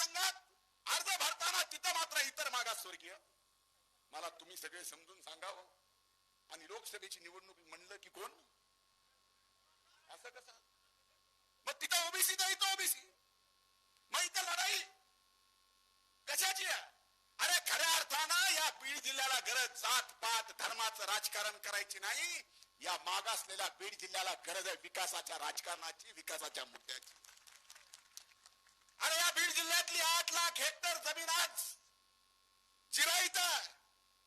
मतदारसंघात अर्ज भरताना तिथं मात्र इतर मागासवर्गीय. मला तुम्ही सगळे समजून सांगावं. आणि लोकसभेची निवडणूक म्हणलं की कोण? असं कसं? मग तिथं ओबीसी तर इथं ओबीसी. मग इथं लढाई. कशाची आहे? अरे खऱ्या अर्थानं या बीड जिल्ह्याला गरज जात पात धर्माचं राजकारण करायची नाही. या मागासलेल्या बीड जिल्ह्याला गरज आहे विकासाच्या राजकारणाची विकासाच्या मुद्द्याची. अरे या बीड जिल्ह्यातली आठ लाख हेक्टर जमीन आज जिराईत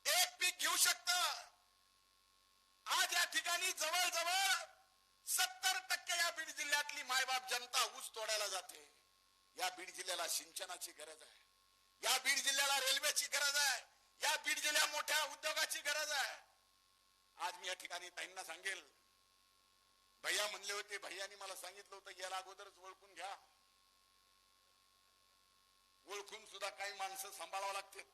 एक पीक घेऊ शकत. आज या ठिकाणी जवळजवळ सत्तर टक्के या बीड जिल्ह्यातली मायबाप जनता ऊस तोडायला जाते. या बीड जिल्ह्याला सिंचनाची गरज आहे. या बीड जिल्ह्याला रेल्वेची गरज आहे. या बीड जिल्ह्या मोठ्या उद्योगाची गरज आहे. आज मी या ठिकाणी ताईंना सांगेल. भैया म्हणले होते भैयानी मला सांगितलं होतं याला अगोदरच ओळखून घ्या. ओळखून सुद्धा काही माणसं सांभाळावं लागतात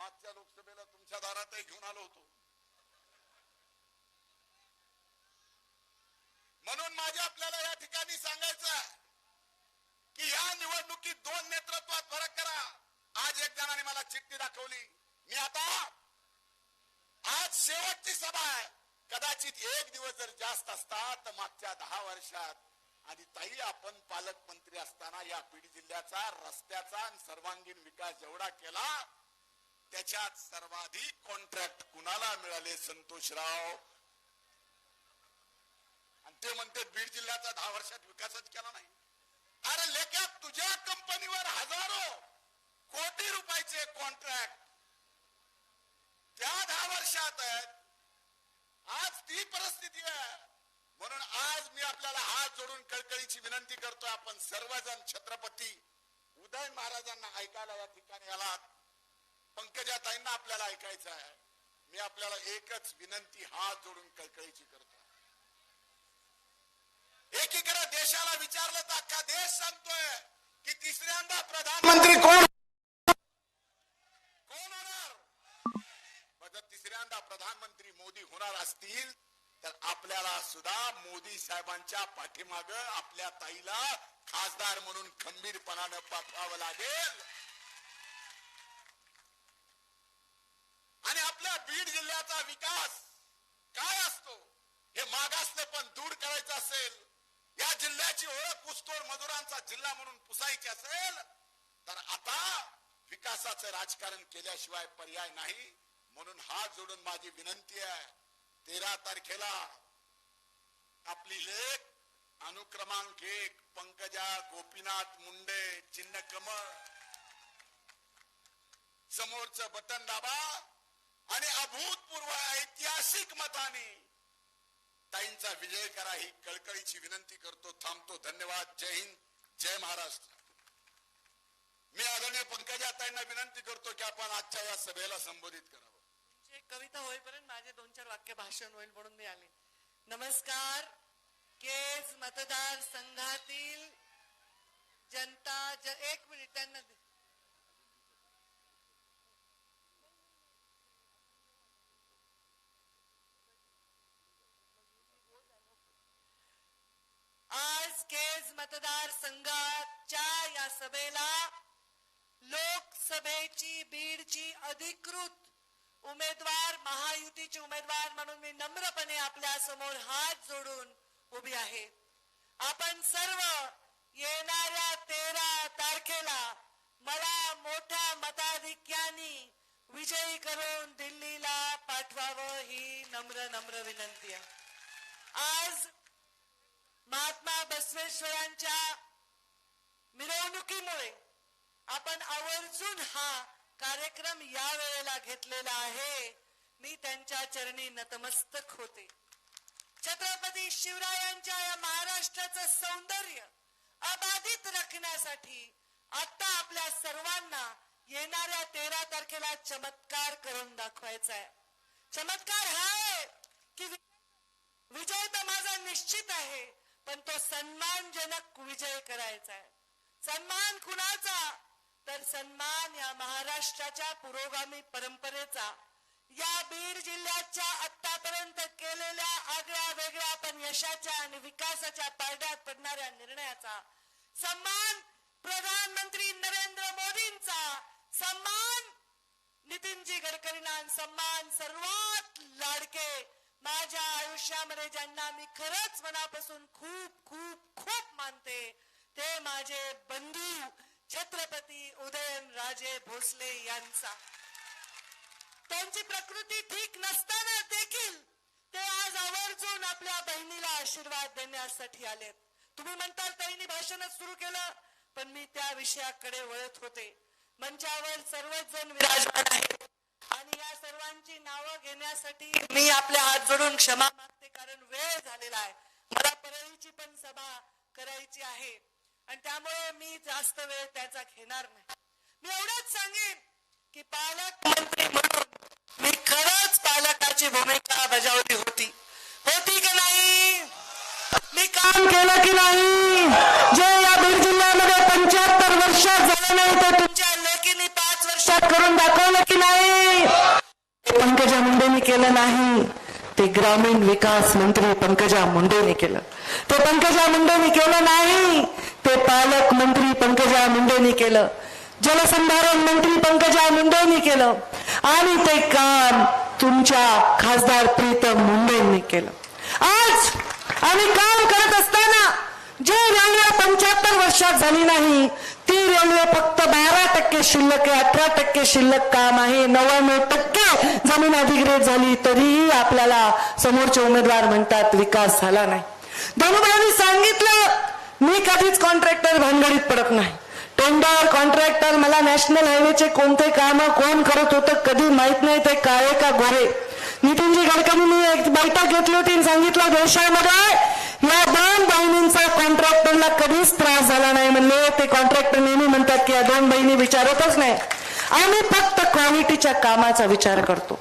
मागच्या लोकसभेला तुमच्या दारातही घेऊन आलो होतो. म्हणून माझे आपल्याला या ठिकाणी सांगायचं की या निवडणुकीत दोन नेतृत्वात फरक करा. आज एक जणाने मला चिठ्ठी दाखवली. मी आता आज शेवटची सभा आहे. कदाचित एक दिवस जर जास्त असता तर मागच्या दहा वर्षात आणि ताई आपण पालकमंत्री असताना या बीड जिल्ह्याचा रस्त्याचा आणि सर्वांगीण विकास जेवढा केला त्याच्यात सर्वाधिक कॉन्ट्रॅक्ट कुणाला मिळाले? संतोषराव. आणि ते म्हणते बीड जिल्ह्याचा दहा वर्षात विकासच केला नाही. अरे लेख्या तुझ्या कंपनीवर हजारो कोटी रुपयाचे कॉन्ट्रॅक्ट त्या दहा वर्षात आहेत. आज ती परिस्थिती आहे. म्हणून आज मी आपल्याला हात जोडून कळकळीची विनंती करतोय आपण सर्वजण छत्रपती उदय महाराजांना ऐकायला या ठिकाणी आलात. पंकजाताईंना आपल्याला ऐकायचं आहे. मी आपल्याला एकच विनंती हात जोडून कळकळीची करतो एकीकडे देशाला विचारलं तर अख्खा देश सांगतोय की तिसऱ्यांदा प्रधानमंत्री कोण कोण होणार? तिसऱ्यांदा प्रधानमंत्री मोदी होणार असतील. तर आपल्याला सुद्धा मोदी साहेबांच्या पाठीमाग आपल्या ताईला खासदार म्हणून खंबीरपणानं पाठवावं लागेल. आणि आपल्या बीड जिल्ह्याचा विकास काय असतो हे मागासने पण दूर करायचं असेल या जिल्ह्याची ओळख ऊसतोड मजुरांचा जिल्हा म्हणून पुसायची असेल तर आता विकासाचं राजकारण केल्याशिवाय पर्याय नाही म्हणून हात जोडून माझी विनंती आहे तेरा तारखेला आपली लेख अनुक्रमांक एक पंकजा गोपीनाथ मुंडे चिन्ह कमळ समोरच बटन दाबा आणि अभूतपूर्व ऐतिहासिक मताने ताईंचा विजय करा ही कळकळीची विनंती करतो थांबतो. धन्यवाद. जय हिंद. जय महाराष्ट्र. मी आदरणीय पंकजा ताईंना विनंती करतो की आपण आजच्या या सभेला संबोधित करावं. कविता होईपर्यंत माझे दोन चार वाक्य भाषण होईल म्हणून मी आले. नमस्कार केज मतदार संघातील जनता ज- एक मिनिट त्यांना आज केज मतदार संघाच्या या सभेला लोकसभेची बीडची अधिकृत उमेदवार महायुतीचे उमेदवार म्हणून मी नम्रपणे आपल्यासमोर हात जोडून उभी आहे. आपण सर्व येणाऱ्या तेरा तारखेला मला मोठ्या मताधिक्याने विजयी करून दिल्लीला पाठवावं ही नम्र नम्र विनंती आहे. आज महात्मा बसवेश्वरांच्या मिरवणुकीमुळे आपण आवर्जून हा कार्यक्रम या वेळेला घेतलेला आहे. मी त्यांच्या चरणी नतमस्तक होते. छत्रपती शिवरायांच्या या महाराष्ट्राचं सौंदर्य अबाधित रखण्यासाठी आता आपल्या सर्वांना येणाऱ्या तेरा तारखेला चमत्कार करून दाखवायचा आहे. चमत्कार हा आहे की विजय तर माझा निश्चित आहे पण तो सन्मानजनक विजय करायचा आहे. सन्मान कुणाचा? तर सन्मान या महाराष्ट्राच्या पुरोगामी परंपरेचा या बीड जिल्ह्याच्या आतापर्यंत केलेल्या आगळ्या वेगळ्या पण यशाच्या आणि विकासाच्या पारड्यात पडणाऱ्या निर्णयाचा सन्मान प्रधानमंत्री नरेंद्र मोदींचा सन्मान नितीनजी गडकरींना सन्मान सर्वात लाडके माझ्या आयुष्यामध्ये ज्यांना मी खरंच मनापासून खूप खूप खूप मानते ते माझे बंधू छत्रपती उदयन राजे भोसले यांचा. त्यांची प्रकृती ठीक नसताना देखील ते आज आवर्जून आपल्या बहिणीला आशीर्वाद देण्यासाठी आलेत तुम्ही म्हणताल ताईंनी भाषणच सुरू केलं पण मी त्या विषयाकडे वळत होते. मंचावर सर्वच जण विराजमान आहेत. आणि या सर्वांची नावं घेण्यासाठी मी आपले हात जोडून क्षमा मागते कारण वेळ झालेला आहे. मला परळीची पण सभा करायची आहे. आणि त्यामुळे मी जास्त वेळ त्याचा घेणार नाही. मी एवढंच सांगेन की पालकमंत्री म्हणून मी खरंच पालकाची भूमिका बजावली होती. होती की नाही? मी काम केलं की नाही? जे या बीड जिल्ह्यामध्ये पंच्याहत्तर वर्षात झालं नाही ते तुमच्या लेखीने पाच वर्षात करून दाखवलं की नाही? पंकजा मुंडेनी केलं नाही. ते ग्रामीण विकास मंत्री पंकजा मुंडेने केलं. ते पंकजा मुंडेने केलं नाही. ते पालक मंत्री पंकजा मुंडेने केलं. जलसंधारण मंत्री पंकजा मुंडेंनी केलं. आणि ते काम तुमच्या खासदार प्रीतम मुंडेंनी केलं. आज आम्ही काम करत असताना जे रेल्वे पंच्याहत्तर वर्षात झाली नाही ती रेल्वे फक्त बारा टक्के शिल्लक आहे अठरा टक्के शिल्लक काम आहे नव्याण्णव टक्के जमीन अधिग्रहित झाली तरीही आपल्याला समोरचे उमेदवार म्हणतात विकास झाला नाही. धनुभाई सांगितलं मी कधीच कॉन्ट्रॅक्टर भानगडीत पडत नाही. टेंडर कॉन्ट्रॅक्टर मला नॅशनल हायवेचे कोणते काम कोण करत होतं कधी माहीत नाही ते काळे का गोरे? नितीनजी गडकरींनी एक बैठक घेतली होती आणि सांगितलं देशामध्ये या दोन बहिणींचा कॉन्ट्रॅक्टरला कधीच त्रास झाला नाही म्हणले. ते कॉन्ट्रॅक्टर नेहमी म्हणतात की या दोन बहिणी विचारतच नाही. आम्ही फक्त क्वालिटीच्या कामाचा विचार करतो.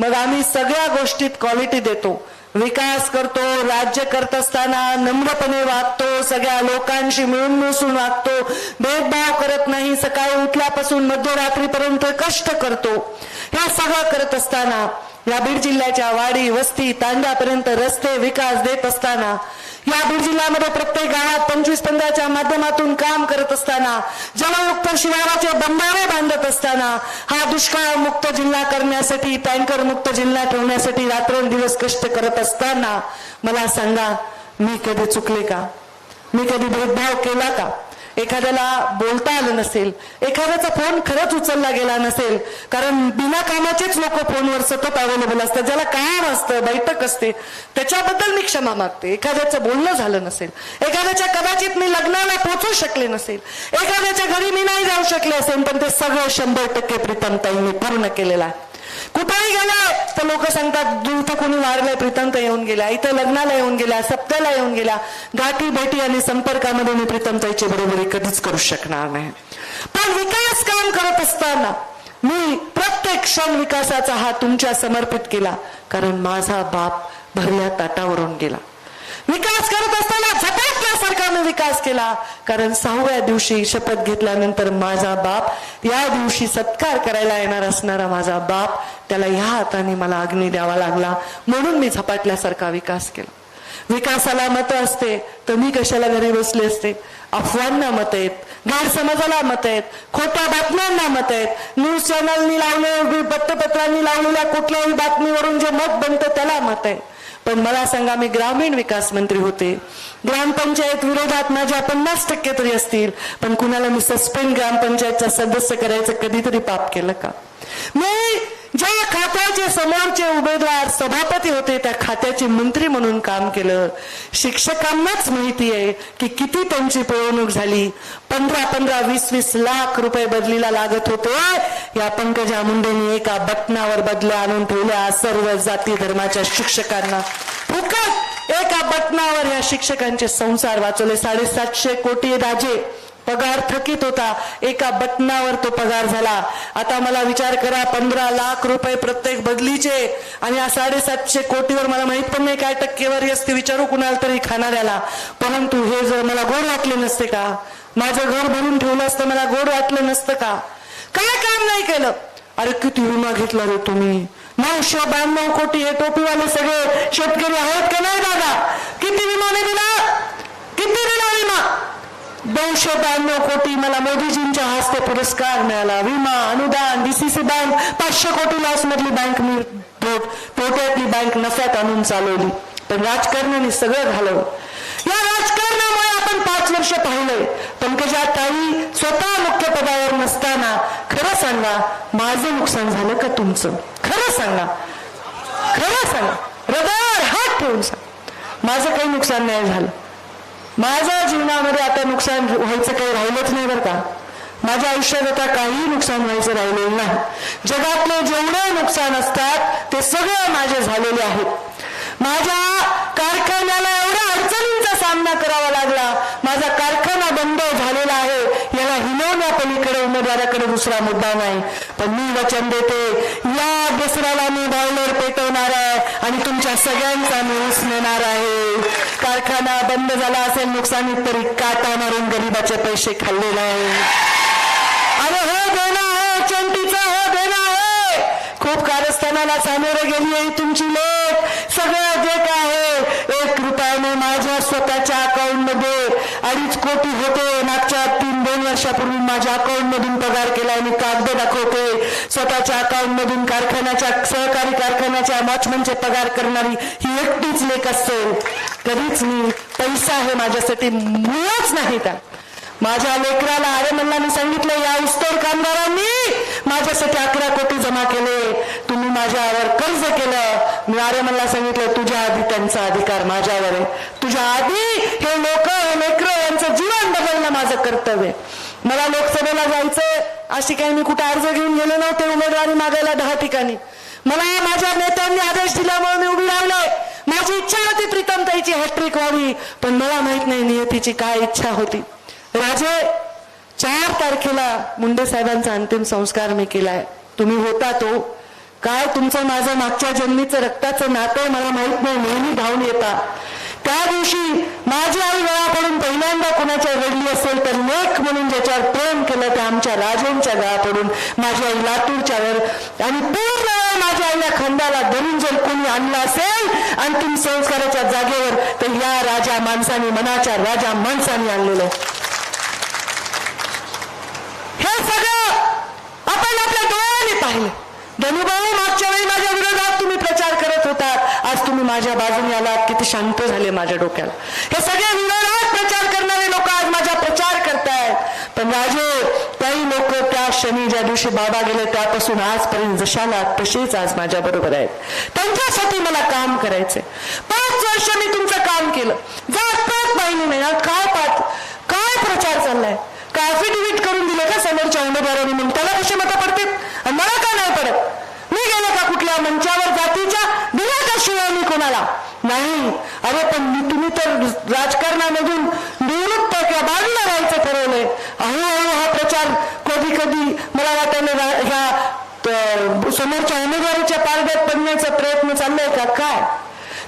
मग आम्ही सगळ्या गोष्टीत क्वालिटी देतो. विकास करतो राज्य करत असताना नम्रपणे वागतो सगळ्या लोकांशी मिळून मिसळून वागतो. भेदभाव करत नाही सकाळी उठल्यापासून मध्यरात्रीपर्यंत कष्ट करतो. हे सगळं करत असताना या बीड जिल्ह्याच्या वाडी वस्ती तांड्यापर्यंत रस्ते विकास देत असताना या बीड जिल्ह्यामध्ये प्रत्येक गावात पंचवीस पंधराच्या माध्यमातून काम करत असताना जलयुक्त शिवाराचे बंधारे बांधत असताना हा दुष्काळ मुक्त जिल्हा करण्यासाठी टँकर मुक्त जिल्हा ठेवण्यासाठी रात्रंदिवस कष्ट करत असताना मला सांगा मी कधी चुकले का? मी कधी भेदभाव केला का? एखाद्याला बोलता आलं नसेल एखाद्याचा फोन खरंच उचलला गेला नसेल कारण बिना कामाचेच लोक फोनवर सतत अवेलेबल असतात ज्याला काम असतं बैठक असते त्याच्याबद्दल मी क्षमा मागते. एखाद्याचं बोलणं झालं नसेल एखाद्याच्या कदाचित मी लग्नाला पोहोचू शकले नसेल एखाद्याच्या घरी मी नाही जाऊ शकले असेल पण ते सगळं शंभर टक्के प्रीतमताईंनी पूर्ण केलेलं आहे. कुठेही गेला तर लोक सांगतात इथं कोणी वारलंय? प्रीतमता येऊन गेला इथं लग्नाला येऊन गेला सप्ताला येऊन गेला. गाठी भेटी आणि संपर्कामध्ये मी प्रीतमताईची बरोबरी कधीच करू शकणार नाही. पण विकास काम करत असताना मी प्रत्येक क्षण विकासाचा हा तुमच्या समर्पित केला कारण माझा बाप भरल्या ताटावरून गेला. विकास करत असताना झपाटल्यासारखा मी विकास केला. कारण सहाव्या दिवशी शपथ घेतल्यानंतर माझा बाप या दिवशी सत्कार करायला येणार असणारा माझा बाप त्याला ह्या हाताने मला अग्नी द्यावा लागला. म्हणून मी झपाटल्यासारखा विकास केला. विकासाला मत असते तर मी कशाला घरी बसले असते? अफवांना मत आहेत गैरसमजाला मत आहेत खोट्या बातम्यांना मत आहेत. न्यूज चॅनलनी लावले वृत्तपत्रांनी लावलेल्या कुठल्याही बातमीवरून जे मत बनतं त्याला मत आहे पण मला सांगा मी ग्रामीण विकास मंत्री होते. ग्रामपंचायत विरोधात माझ्या पन्नास टक्के तरी असतील पण कुणाला मी सस्पेंड ग्रामपंचायतचा सदस्य करायचं कधीतरी पाप केलं का? मी ज्या खात्याचे समोरचे उमेदवार सभापती होते त्या खात्याचे मंत्री म्हणून काम केलं. शिक्षकांनाच माहिती आहे की किती त्यांची पिळवणूक झाली. पंधरा पंधरा वीस वीस लाख रुपये बदलीला लागत होते. या पंकजा मुंडेंनी एका बटनावर बदल्या आणून ठेवल्या सर्व जाती धर्माच्या शिक्षकांना. फुकट एका बटनावर या शिक्षकांचे संसार वाचवले. साडेसातशे कोटी राजे पगार थकीत होता. एका बटनावर तो पगार झाला. आता मला विचार करा पंधरा लाख रुपये प्रत्येक बदलीचे आणि या साडेसातशे कोटीवर मला माहीत पण नाही काय टक्केवारी असते. विचारू कुणाला तरी खाणाऱ्याला. परंतु हे जर मला गोड वाटले नसते का? माझं घर भरून ठेवलं असतं मला गोड वाटलं नसतं का? काय काम नाही केलं. अरे किती विमा घेतला रे तुम्ही. नऊशे ब्याण्णव कोटी हे टोपीवाले सगळे शेतकरी आहेत का नाही दादा? किती विमाने दिला? किती दिला विमा? दोनशे ब्याण्णव कोटी मला मोदीजींच्या हस्ते पुरस्कार मिळाला. विमा अनुदान डीसीसी बँक पाचशे कोटी लॉस मधली बँक मी तोट- तोट्यातली बँक नफ्यात आणून चालवली. पण राजकारणाने सगळं घालवलं. या राजकारणामुळे आपण पाच वर्ष पाहिलंय पंकजा ताई स्वतः मुख्य पदावर नसताना खरं सांगा माझं नुकसान झालं का तुमचं? खरं सांगा. खरं सांगा. हृदयावर हात ठेवून सांग. माझं काही नुकसान नाही झालं. माझ्या जीवनामध्ये आता नुकसान व्हायचं काही राहिलंच नाही बरं का. माझ्या आयुष्यात आता काही नुकसान व्हायचं राहिलेलं नाही. जगातले जेवढे नुकसान असतात ते सगळे माझे झालेले आहेत. माझ्या कारखान्याला एवढ्या अडचणींचा सामना करावा लागला. माझा कारखाना बंद झालेला आहे. याला हिनवण्यापलीकडे उमेदवाराकडे दुसरा मुद्दा नाही. पण मी वचन देते या दसऱ्याला मी बॉयलर पेटवणार आहे आणि तुमच्या सगळ्यांचा मी उसनेणार आहे. कारखाना बंद झाला असेल नुकसानीत तरी काटा मारून गरीबाचे पैसे खाल्लेले आहे. अरे हो देणं आहे चंटीचा हो देणं आहे. खूप कारस्थानाला सामोरे गेली आहे तुमची लेख सगळं जे काय आहे एक रुपयाने माझ्या स्वतःच्या अकाउंटमध्ये अडीच कोटी होते. मागच्या तीन दोन वर्षापूर्वी माझ्या अकाउंट मधून पगार केला मी कागद दाखवते. स्वतःच्या अकाउंट मधून कारखान्याच्या सहकारी कारखान्याच्या वॉचमनचे पगार करणारी ही एकटीच लेख असेल. कधीच मी पैसा हे माझ्यासाठी मुळच नाही त्या माझ्या लेकराला अरे म्हणला मी सांगितलं या उस्तोर कामगारांनी माझ्यासाठी अकरा कोटी जमा केले. तुम्ही माझ्यावर कर्ज केलं. मी अरे सांगितलं तुझ्या आधी त्यांचा अधिकार माझ्यावर आहे. तुझ्या आधी हे लोक हे लेकर यांचं जीवन बदलणं माझं कर्तव्य मला लोकसभेला जायचं अशी काही मी कुठे अर्ज घेऊन गेले नव्हते उमेदवारी मागायला दहा ठिकाणी. मला माझ्या नेत्यांनी आदेश दिल्यामुळे मी उभी राहिले माझी इच्छा होती प्रीतम ताईची हॅट्रिक व्हावी पण मला माहीत नाही नियतीची काय इच्छा होती. राजे चार तारखेला मुंडे साहेबांचा अंतिम संस्कार मी केलाय. तुम्ही होता तो. काय तुमचं माझं मागच्या जन्मीचं रक्ताचं नातं मला माहीत नाही नेहमी धावून येता. त्या दिवशी माझी आई गळापडून पहिल्यांदा कोणाच्या रडली असेल तर लेख म्हणून ज्याच्यावर प्रेम केलं त्या आमच्या राजेंच्या गळा पडून माझी आई लातूरच्या वर आणि पूर्ण माझ्या आईला खंडाला धरून जर कोणी आणलं असेल अंतिम संस्काराच्या जागेवर तर या राजा माणसाने मनाच्या राजा माणसाने आणलेलं आहे हे सगळं आपण आपल्या डोळ्याने पाहिलं धनुभाऊ मागच्या वेळी माझ्या विरोधात तुम्ही प्रचार करत होतात. आज तुम्ही माझ्या बाजूने आलात. किती शांत झाले माझ्या डोक्याला. हे सगळे विरोधात प्रचार करणारे लोक आज माझा प्रचार करतायत. पण राजे काही लोक त्या क्षणी ज्या दिवशी बाबा गेले त्यापासून आजपर्यंत जशाला तशीच आज माझ्या बरोबर आहेत. त्यांच्यासाठी मला काम करायचंय. पाच वर्ष मी तुमचं काम केलं. जात पाच पाहिली नाही काय पाहत काय प्रचार चाललाय? का ऍफिडेव्हिट करून दिले का समोरच्या उमेदवारांनी म्हणून त्याला कसे मतं पडतील? आणि मला का नाही पडत? मी गेलो का कुठल्या मंचावर जातीच्या दिला का शिवाय मी कोणाला? नाही. अरे पण मी तुम्ही तर राजकारणामधून निवृत्त किंवा बाजूला राहायचं ठरवलंय. हळूहळू हा प्रचार कधी कधी मला वाटायला ह्या समोरच्या उमेदवारीच्या पारड्यात पडण्याचा प्रयत्न चाललाय का? काय?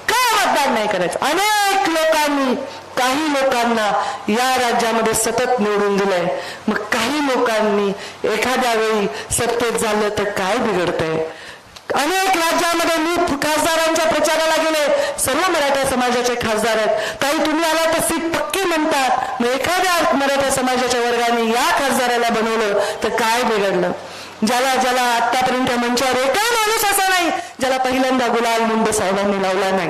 काय मतदान नाही करायचं? अनेक लोकांनी काही लोकांना या राज्यामध्ये सतत निवडून दिलंय. मग काही लोकांनी एखाद्या वेळी सत्तेत झालं तर काय बिघडतंय? अनेक राज्यामध्ये मी खासदारांच्या प्रचाराला गेले. सर्व मराठा समाजाचे खासदार आहेत. काही तुम्ही आला तर सीट पक्की म्हणतात. मग एखाद्या मराठा समाजाच्या वर्गाने या खासदाराला बनवलं तर काय बिघडलं? ज्याला ज्याला आतापर्यंत मंचावर एका माणूस असा नाही ज्याला पहिल्यांदा गुलाल मुंडे साहेबांनी लावला नाही.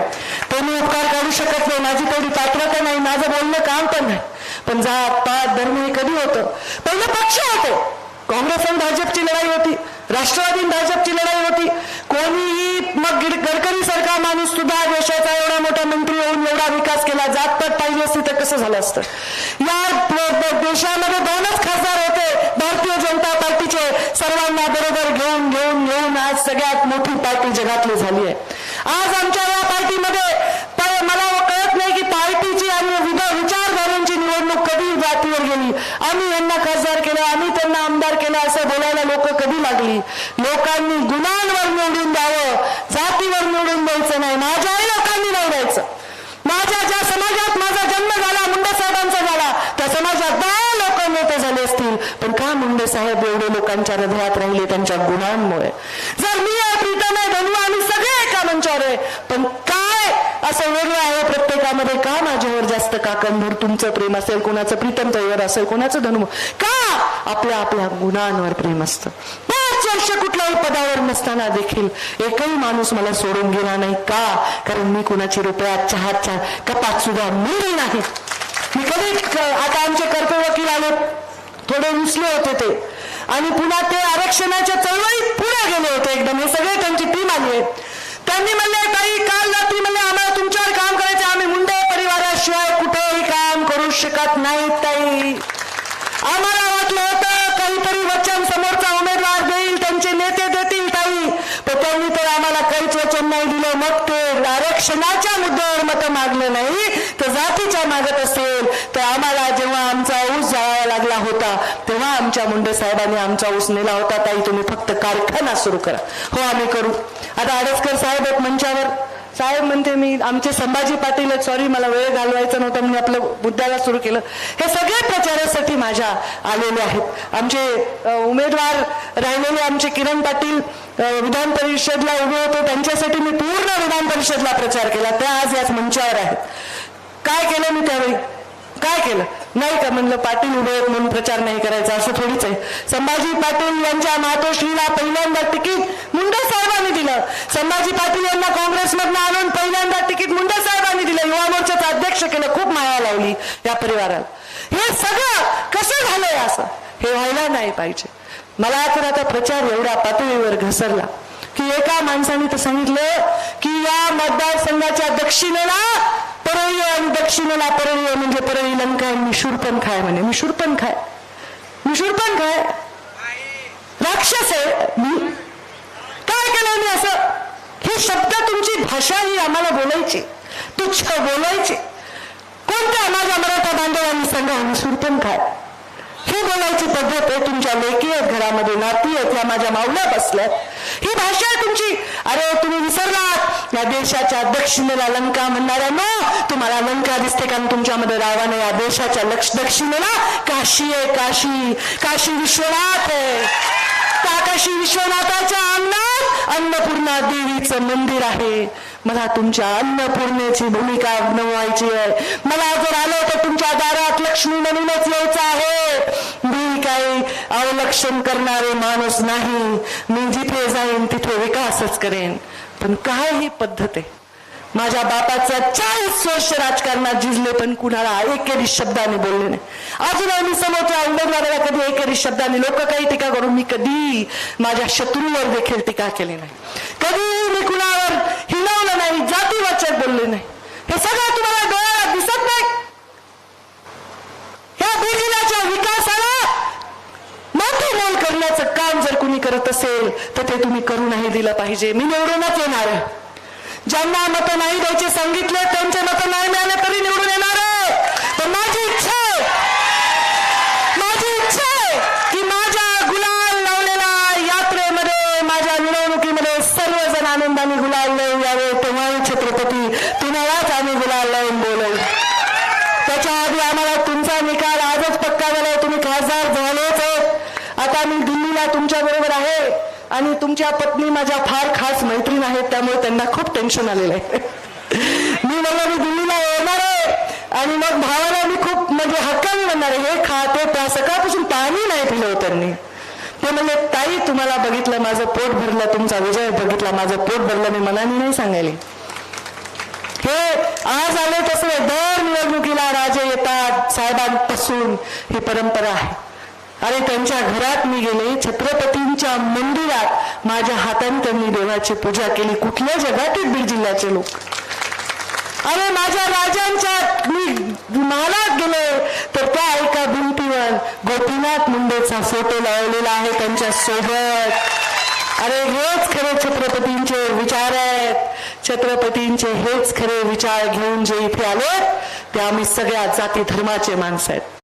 तो मी उपकार काढू शकत नाही माझी तेवढी पात्रता नाही माझं बोलणं काम पण नाही. पण जात पात धर्म हे कधी होतं? पहिलं पक्ष होतो. काँग्रेस आणि भाजपची लढाई होती राष्ट्रवादी आणि भाजपची लढाई होती. कोणीही मग गिड- गडकरी सारखा माणूस सुद्धा देशाचा एवढा मोठा मंत्री होऊन एवढा विकास केला जातपात पाहिजे असती तर कसं झालं असतं? या देशामध्ये दोनच खासदार सगळ्यात मोठी पार्टी जगातली झाली आहे. आज आमच्या या पार्टीमध्ये मला कळत नाही की पार्टीची आणि विध- विचारधारांची निवडणूक कधी जातीवर गेली. आम्ही यांना खासदार केलं आम्ही त्यांना आमदार केलं असं बोलायला लोक कधी लागली? लोकांनी गुन्हा निवडून द्यावं जातीवर निवडून द्यायचं नाही माझ्याही लोकांनी नाही द्यायचं माझ्या ज्या समाजात माझा जन्म झाला मुंडे साहेबांचा झाला त्या समाजात दहा लोक नेते झाले असतील पण का मुंडे साहेब एवढे लोकांच्या हृदयात राहिले त्यांच्या गुणांमुळे? जर मी आहे प्रीतम आहे धनु आम्ही सगळे एका मंचावर आहे पण काय असं वेगळं आहे प्रत्येकामध्ये? का माझ्यावर जास्त काकणभर तुमचं प्रेम असेल कोणाचं प्रीतम तैवर असेल कोणाचं धनु? का आपल्या आपल्या गुणांवर प्रेम असतं? पाच वर्ष कुठल्याही पदावर नसताना देखील एकही माणूस मला सोडून गेला नाही का? कारण मी कुणाची रुपयात चहाच्या कपात सुद्धा मिळली नाही. मी कधी आता आमचे कर्तव्य वकील आले? थोडे रुसले होते ते. आणि पुन्हा ते आरक्षणाच्या चळवळीत पुढे गेले होते एकदम. हे सगळे त्यांची टीम आली आहे. त्यांनी म्हणले काही काल रात्री म्हणले आम्हाला तुमच्यावर काम करायचं आम्ही मुंडे परिवाराशिवाय कुठेही काम करू शकत नाही ताई. आम्हाला वाटलं होतं काहीतरी वचन समोरचा उमेदवार देईल त्यांचे नेते देतील ताई. पण त्यांनी तर आम्हाला काहीच वचन नाही दिलं. मग ते आरक्षणाच्या मुद्द्यावर मतं मागलं नाही तर जातीच्या मागत असेल. तर आम्हाला जेव्हा आमचा होता तेव्हा आमच्या मुंडे साहेबांनी आमचा उसनेला होता ताई तुम्ही फक्त कारखाना सुरू करा. हो आम्ही करू. आता आडसकर साहेब आहेत मंचावर. साहेब म्हणते मी आमचे संभाजी पाटील सॉरी मला वेळ घालवायचा नव्हता. मी आपलं मुद्द्याला सुरू केलं. हे सगळे प्रचारासाठी माझ्या आलेले आहेत. आमचे उमेदवार राहिलेले आमचे किरण पाटील विधान परिषदला उभे होते. त्यांच्यासाठी मी पूर्ण विधान परिषदला प्रचार केला. त्या आज याच मंचावर आहेत. काय केलं मी त्यावेळी? काय केलं? नाही का म्हणलं पाटील उभे आहेत म्हणून प्रचार नाही करायचा असं थोडीच आहे. संभाजी पाटील यांच्या मातोश्रीला पहिल्यांदा तिकीट मुंडे साहेबांनी दिलं. संभाजी पाटील यांना काँग्रेसमधनं आणून पहिल्यांदा तिकीट मुंडे साहेबांनी दिलं. युवा मोर्चाचं अध्यक्ष केलं खूप माया लावली या परिवाराला. हे सगळं कसं झालंय असं? हे व्हायला नाही पाहिजे. मला तर आता प्रचार एवढ्या पातळीवर घसरला की एका माणसाने तर सांगितलं की या मतदारसंघाच्या दक्षिणेला परळी आणि दक्षिणेला परळी म्हणजे परळी लंका आणि मिशूर पण खाय म्हणे. मिशूर पण खाय. मिशूर पण खाय. राक्षस आहे. मी काय केलं मी असं? हे शब्द तुमची भाषा ही आम्हाला बोलायची. तुच्छ बोलायची. कोणत्या माझ्या मराठा बांधवांनी सांगा मी पण खाय. हे बोलायची पद्धत आहे. तुमच्या लेकी आहेत घरामध्ये नाती आहेत या माझ्या मावल्या बसल्यात. ही भाषा आहे तुमची. अरे तुम्ही विसरला. देशाच्या दक्षिणेला लंका म्हणणाऱ्यांनो तुम्हाला लंका दिसते कारण तुमच्यामध्ये रावाने या देशाच्या लक्ष दक्षिणेला काशी आहे काशी. काशी विश्वनाथ आहे. त्या काशी विश्वनाथाच्या अंगणात? अन्नपूर्णा देवीचं मंदिर आहे. मला तुमच्या अन्नपूर्णेची भूमिका निभावायची आहे. मला जर आलं तर तुमच्या दारात लक्ष्मी म्हणूनच यायचं आहे. मी काही अवलक्षण करणारे माणूस नाही. मी जिथे जाईन तिथे विकासच करेन. पण काय ही पद्धत आहे? माझ्या बापाचा चाळीस वर्ष राजकारणात झिजले पण कुणाला एकेरी शब्दाने बोलले नाही. अजून मी समोरच्या उमेदवाराला कधी एकेरी शब्दाने लोक काही टीका करून मी कधी माझ्या शत्रूवर देखील टीका केली नाही. कधी मी कुणावर हिनवलं नाही जातीवाचक बोलले नाही. हे सगळं तुम्हाला डोळ्याला दिसत नाही या बीड जिल्ह्याच्या विकासाला मोठे करण्याचं काम जर कुणी करत असेल तर ते तुम्ही करू नाही दिलं पाहिजे. मी निवडूनच येणार आहे. ज्यांना मत नाही द्यायचे सांगितले त्यांचे मत नाही मिळाले तरी निवडून येणार आहे. पण माझी इच्छा आहे माझी इच्छा आहे की माझ्या गुलाल लावलेल्या यात्रेमध्ये माझ्या मिरवणुकीमध्ये सर्वजण आनंदाने गुलाल लावून यावे तेव्हा तुमच्या बरोबर आहे आणि तुमच्या पत्नी माझ्या फार खास मैत्रीण आहेत त्यामुळे त्यांना खूप टेन्शन आलेलं आहे. मी म्हणलं मी दिल्लीला येणार आहे आणि मग भावाला मी खूप म्हणजे हक्काने म्हणणार आहे हे खा ते प्या. सकाळपासून पाणी नाही पिलं हो त्यांनी. ते म्हणजे ताई तुम्हाला बघितलं माझं पोट भरलं तुमचा विजय बघितला माझं पोट भरलं मी मनाने नाही सांगायले. हे आज आले तसे दर निवडणुकीला राजे येतात साहेबांपासून ही परंपरा आहे. अरे त्यांच्या घरात मी गेले छत्रपतींच्या मंदिरात माझ्या हाताने त्यांनी देवाची पूजा केली. कुठल्या जगातील बीड जिल्ह्याचे लोक? अरे माझ्या राजांच्या मी महालात गेले तर त्या एका भिंतीवर गोपीनाथ मुंडेचा फोटो लावलेला आहे त्यांच्यासोबत. अरे हेच खरे छत्रपतींचे विचार आहेत. छत्रपतींचे हेच खरे विचार घेऊन जे इथे आले ते आम्ही सगळ्या जाती धर्माचे माणसं आहेत.